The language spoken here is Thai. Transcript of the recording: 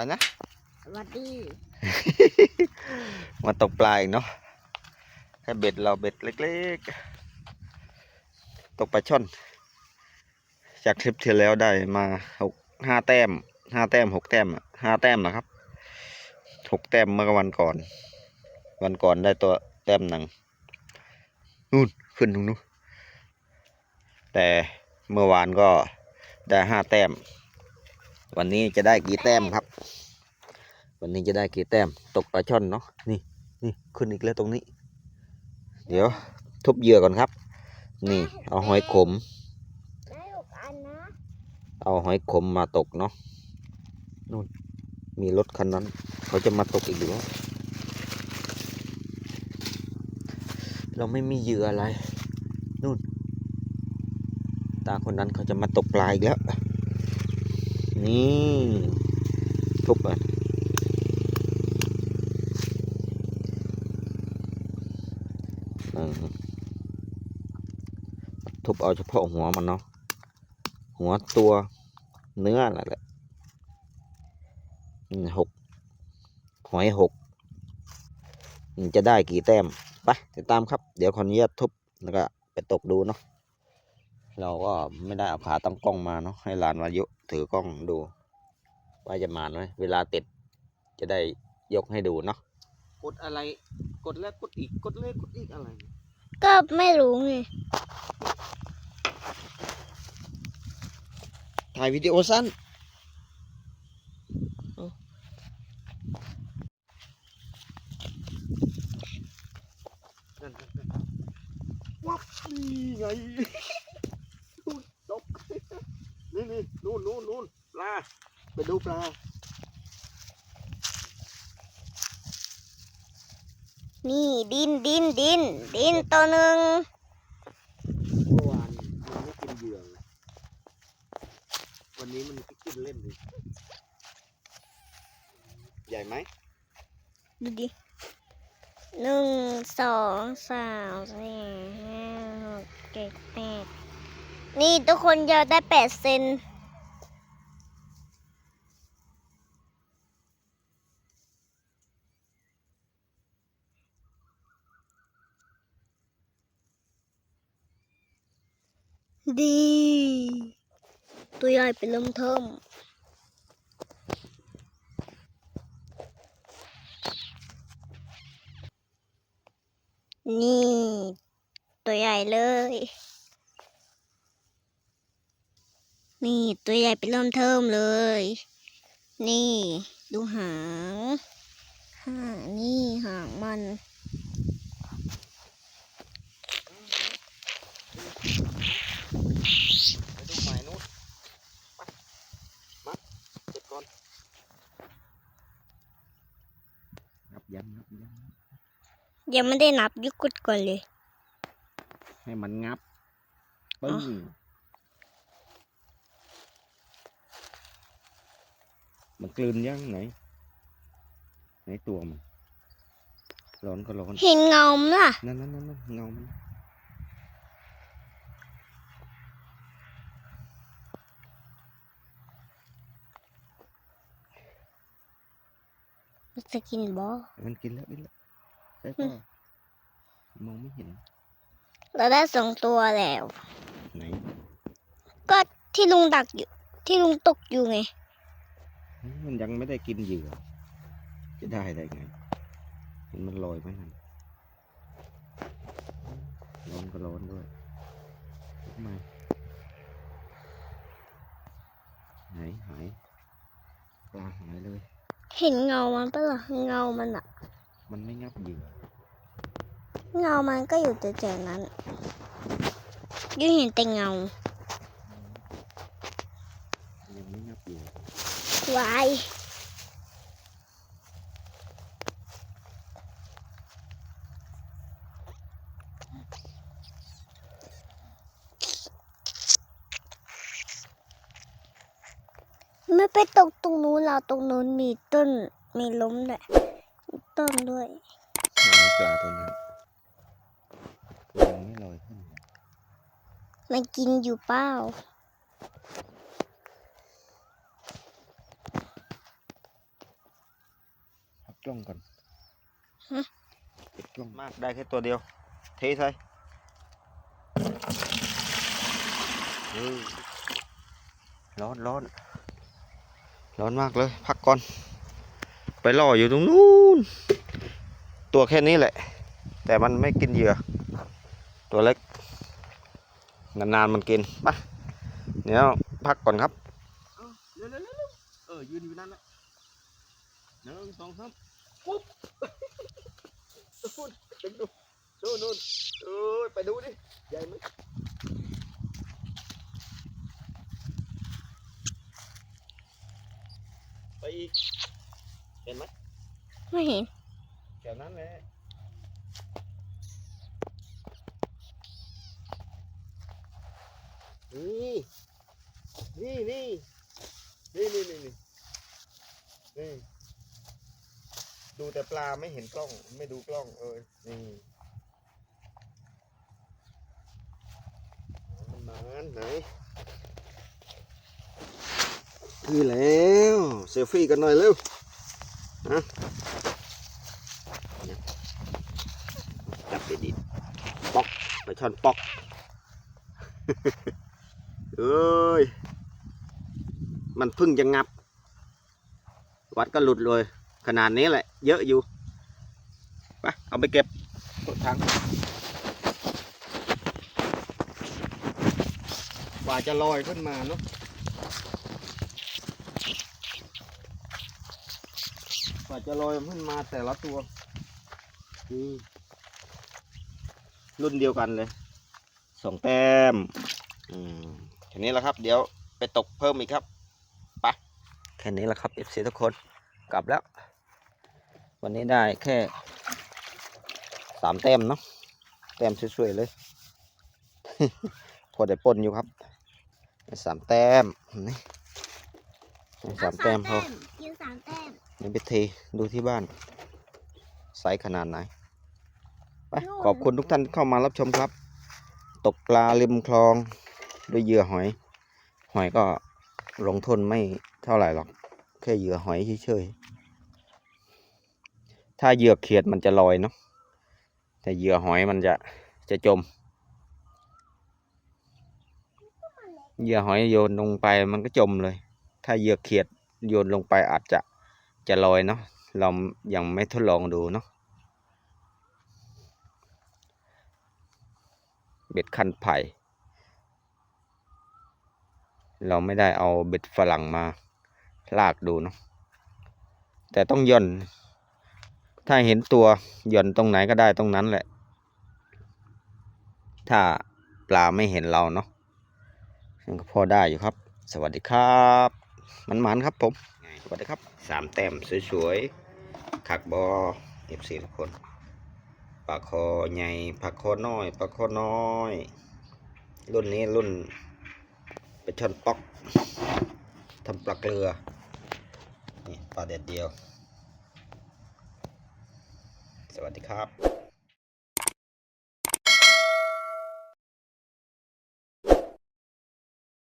อะไรนะสวัสดี มาตกปลาอีกเนาะแค่เบ็ดเราเบ็ดเล็กๆ ตกปลาช่อน จากคลิปที่แล้วได้มาหกห้าแต้มห้าแต้มหกแต้มอะห้าแต้มนะครับหกแต้มเมื่อวันก่อน วันก่อนได้ตัวแต้มหนึ่งนู่นขึ้นตรงนู้นแต่เมื่อวานก็ได้ห้าแต้ม วันนี้จะได้กี่แต้มครับ วันนี้จะได้กี่แต้ม ตกปลาช่อนเนาะ นี่นี่ขึ้นอีกแล้วตรงนี้ เดี๋ยวทุบเหยื่อก่อนครับ นี่เอาหอยขมได้หกอันนะเอาหอยขมมาตกเนาะ นู่นมีรถคันนั้น เขาจะมาตกอีกหรือวะเราไม่มีเหยื่ออะไร นู่น ตาคนนั้นเขาจะมาตกปลาอีกแล้ว นี่ทุบอะอืมทุบเอาเฉพาะหัวมันเนาะหัวตัวเนื้อนั่นแหละหกหอยหกจะได้กี่แต้มไปติดตามครับ เดี๋ยวขออนุญาตทุบแล้วก็ไปตกดูเนาะ เราก็ไม่ได้เอาขาตั้งกล้องมาเนาะให้หลานวายุถือกล้องดู ว่าจะมาไหมเวลาติดจะได้ยกให้ดูเนาะกดอะไร กดแล้วกดอีกกดเลยกดอีกอะไร ก็ไม่รู้ไงถ่ายวิดีโอสั้นวับนี่ไงตก นี่นี่นู่นนู่นนู่นปลาไปดูปลา นี่ดินดินดิน ดินตัวหนึ่งเมื่อวานมันไม่กินเหยื่อไงวันนี้มันก็กินเล่นดิใหญ่ไหมดูดิหนึ่งสองสามสี่ห้าหกเจ็ดแปดนี่ทุกคนจะได้แปดเซน ดี ตัวใหญ่เป็นลมเทิมนี่ ตัวใหญ่เลย นี่ ตัวใหญ่เป็นเริ่มเทิมเลย นี่ ดูหางหางนี่หางมัน ไปดูใหม่นู้นไปมาเจ็บก่อนนับยันนับยัน ยังไม่ได้นับยุกุดก่อนเลย ให้มันงับปึ้งอ๋อมันกลืนยังไหน ไหนตัวมันร้อนก็ร้อน เห็นเงาไหมล่ะ นั่นนั่นนั่นนั่นเงามันมันจะกินบ่มันกินแล้วกินแล้ว ได้ป่ะมองไม่เห็น เราได้สองตัวแล้ว ไหน ก็ที่ลุงดักอยู่ ที่ลุงตกอยู่ไง มันยังไม่ได้กินเหยื่อ จะได้ได้ไง เห็นมันลอยไหมนั่นร้อนก็ร้อนด้วยทำไมหายหายปลาหายเลย เห็นเงามันปะล่ะเงามันอะ มันไม่งับเหยื่อเงามันก็อยู่แถวๆนั้นยูเห็นแต่เงายังไม่งับเหยื่อวายไม่ไปตกตรงนู้นเราตรงนู้นมีต้นมีล้มด้วยมี ต้นด้วยหายปลาตัวนั้นยังไม่ลอยขึ้นมันกินอยู่เป้ากล้องก่อนฮะปิดกล้องมากได้แค่ตัวเดียว เทใส่เออร้อนร้อนร้อนมากเลย พักก่อน ไปล่ออยู่ตรงนู้นตัวแค่นี้แหละ แต่มันไม่กินเหยื่อ ตัวเล็ก นานๆมันกินไปเดี๋ยวพักก่อนครับเร็วๆเออยืนอยู่นั่นแหละหนึ่งสองสามปุ๊บนู่นดูนู่นนู่นเอ้ยไปดูดิใหญ่ไหมไปอีก ห็นไหมไม่เห็นแถวนั้นแหละนี่นี่นี่นี่นี่นี่นี่นี่ดูแต่ปลาไม่เห็นกล้อง ไม่ดูกล้องเออนี่มันมาไหนคือแล้วเซลฟี่กันหน่อยเร็ว จับไปดิปอกไปช่อนปอกเอ้ย มันพึ่งจะงับ วัดก็หลุดเลย ขนาดนี้แหละ เยอะอยู่ไปเอาไปเก็บตัวถังกว่าจะลอยขึ้นมาเนาะ ว่าจะลอยขึ้นมาแต่ละตัวนี่รุ่นเดียวกันเลยสองแต้มอืมแค่นี้แหละครับ เดี๋ยวไปตกเพิ่มอีกครับไปะแค่นี้แหละครับเอฟซีทุกคนกลับแล้ว วันนี้ได้แค่สามแต้มเนาะแต้มสวยๆเลย พอได้ปนอยู่ครับได้สามแต้มนี่ได้สามแต้มพอกินสามแต้ม เดี๋ยวไปเทดูที่บ้านไซส์ขนาดไหน ไปนู่นขอบคุณทุกท่านที่เข้ามารับชมครับ ตกปลาริมคลองด้วยเหยื่อหอย หอยก็ลงทุนไม่เท่าไหร่หรอก แค่เหยื่อหอยเฉยๆ ถ้าเหยื่อเขียดมันจะลอยเนาะ แต่เหยื่อหอยมันจะจะจม เหยื่อหอยโยนลงไปมันก็จมเลย ถ้าเหยื่อเขียดโยนลงไปอาจจะ จะลอยเนาะเรายังไม่ทดลองดูเนาะเบ็ดคันไผ่ เราไม่ได้เอาเบ็ดฝรั่งมาลากดูเนาะแต่ต้องย่อน ถ้าเห็นตัวย่อนตรงไหนก็ได้ตรงนั้นแหละ ถ้าปลาไม่เห็นเราเนาะก็พอได้อยู่ครับ สวัสดีครับ มันมันๆครับผม สวัสดีครับสามแต้มสวยๆขักบอเอฟซีทุกคนปลาคอใหญ่ปลาคอน้อยปลาคอน้อย รุ่นนี้รุ่นเป็นช่อนป๊อกทำปลาเกลือนี่ปลาเด็ดเดียว สวัสดีครับ